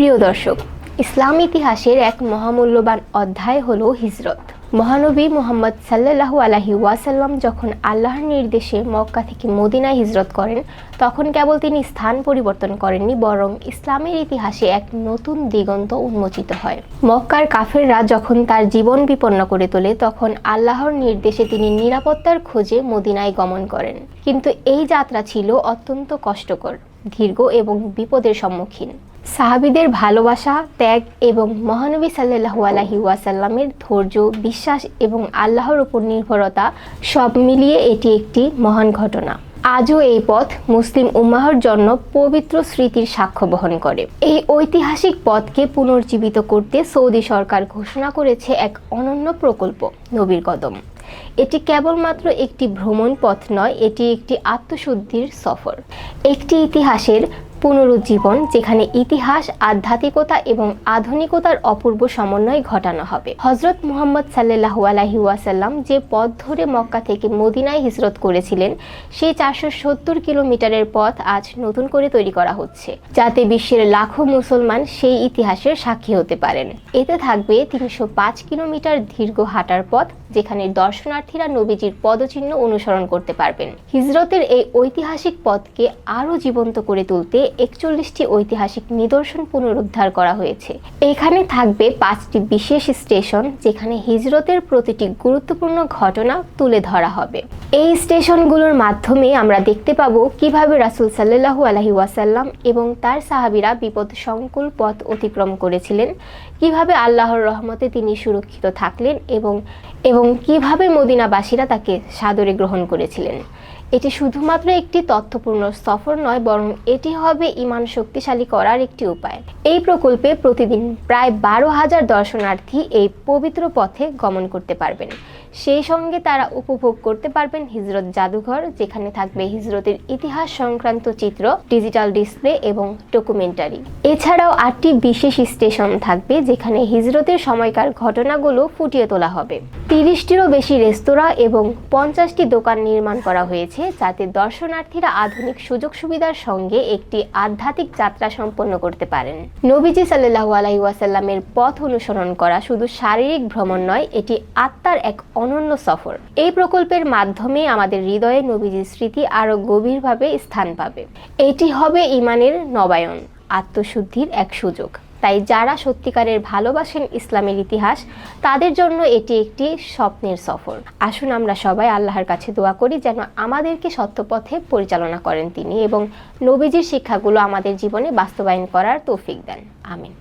প্রিয় দর্শক, ইসলাম ইতিহাসের এক মহামূল্যবান অধ্যায় হলো হিজরত। মহানবী মোহাম্মদ সাল্লাল্লাহু আলাহি ওয়াসাল্লাম যখন আল্লাহর নির্দেশে মক্কা থেকে মদিনায় হিজরত করেন, তখন কেবল তিনি স্থান পরিবর্তন করেননি, বরং ইসলামের ইতিহাসে এক নতুন দিগন্ত উন্মোচিত হয়। মক্কার কাফেররা যখন তার জীবন বিপন্ন করে তোলে, তখন আল্লাহর নির্দেশে তিনি নিরাপত্তার খোঁজে মদিনায় গমন করেন। কিন্তু এই যাত্রা ছিল অত্যন্ত কষ্টকর, দীর্ঘ এবং বিপদের সম্মুখীন। সাহাবিদের ভালোবাসা, ত্যাগ এবং মহানবী সাল্লাহু আলাহি ওয়াসাল্লামের ধৈর্য, বিশ্বাস এবং আল্লাহর উপর নির্ভরতা সব মিলিয়ে এটি একটি মহান ঘটনা। আজও এই পথ মুসলিম উম্মাহর জন্য পবিত্র স্মৃতির সাক্ষ্য বহন করে। এই ঐতিহাসিক পথকে পুনর্জীবিত করতে সৌদি সরকার ঘোষণা করেছে এক অনন্য প্রকল্প, নবীর কদম। এটি কেবলমাত্র একটি ভ্রমণ পথ নয়, এটি একটি আত্মশুদ্ধির সফর। একটি ইতিহাসের পুনরুজ্জীবন, যেখানে ইতিহাস, আধ্যাত্মিকতা এবং আধুনিকতার অপূর্ব সমন্বয় ঘটানো হবে। হজরত মুহাম্মদ সাল্লাহু আলাহি ওয়াসাল্লাম যে পথ ধরে মক্কা থেকে মদিনায় হিজরত করেছিলেন, সেই চারশো সত্তর কিলোমিটারের পথ আজ নতুন করে তৈরি করা হচ্ছে, যাতে বিশ্বের লাখো মুসলমান সেই ইতিহাসের সাক্ষী হতে পারেন। এতে থাকবে তিনশো পাঁচ কিলোমিটার দীর্ঘ হাঁটার পথ, যেখানে দর্শনার্থীরা নবীজির পদচিহ্ন অনুসরণ করতে পারবেন। হিজরতের এই ঐতিহাসিক পথকে আরও জীবন্ত করে তুলতে একচল্লিশটি ঐতিহাসিক নিদর্শন পুনরুদ্ধার করা হয়েছে। এখানে থাকবে পাঁচটি বিশেষ স্টেশন, যেখানে হিজরতের প্রতিটি গুরুত্বপূর্ণ ঘটনা তুলে ধরা হবে। এই স্টেশনগুলোর মাধ্যমে আমরা দেখতে পাবো কীভাবে রাসুল সাল্লাহু আলহি ওয়াসাল্লাম এবং তার সাহাবিরা বিপদ সংকুল পথ অতিক্রম করেছিলেন, কীভাবে আল্লাহর রহমতে তিনি সুরক্ষিত থাকলেন এবং এবং কীভাবে মদিনাবাসীরা তাকে সাদরে গ্রহণ করেছিলেন। এটি শুধুমাত্র একটি তথ্যপূর্ণ সফর নয়, বরং এটি হবে ইমান শক্তিশালী করার একটি উপায়। এই প্রকল্পে প্রতিদিন প্রায় বারো হাজার দর্শনার্থী এই পবিত্র পথে গমন করতে পারবেন। সেই সঙ্গে তারা উপভোগ করতে পারবেন হিজরত জাদুঘর, যেখানে থাকবে হিজরতের ইতিহাস সংক্রান্ত চিত্র, ডিজিটাল ডিসপ্লে এবং ডকুমেন্টারি। এছাড়াও আটটি বিশেষ স্টেশন থাকবে, যেখানে হিজরতের সময়কার ঘটনাগুলো ফুটিয়ে তোলা হবে। তিরিশটিরও বেশি রেস্তোরাঁ এবং পঞ্চাশটি দোকান নির্মাণ করা হয়েছে, যাতে দর্শনার্থীরা আধুনিক সুযোগ সুবিধার সঙ্গে একটি আধ্যাত্মিক যাত্রা সম্পন্ন করতে পারেন। নবীজি সাল্লাহু আলাহি ওয়াসাল্লামের পথ অনুসরণ করা শুধু শারীরিক ভ্রমণ নয়, এটি আত্মার এক অনন্য সফর। এই প্রকল্পের মাধ্যমে আমাদের হৃদয়ে নবীজির স্মৃতি আরও গভীরভাবে স্থান পাবে। এটি হবে ইমানের নবায়ন, আত্মশুদ্ধির এক সুযোগ। তাই যারা সত্যিকারের ভালোবাসেন ইসলামের ইতিহাস, তাদের জন্য এটি একটি স্বপ্নের সফর। আসুন আমরা সবাই আল্লাহর কাছে দোয়া করি যেন আমাদেরকে সত্যপথে পরিচালনা করেন তিনি এবং নবীজির শিক্ষাগুলো আমাদের জীবনে বাস্তবায়ন করার তৌফিক দেন। আমিন।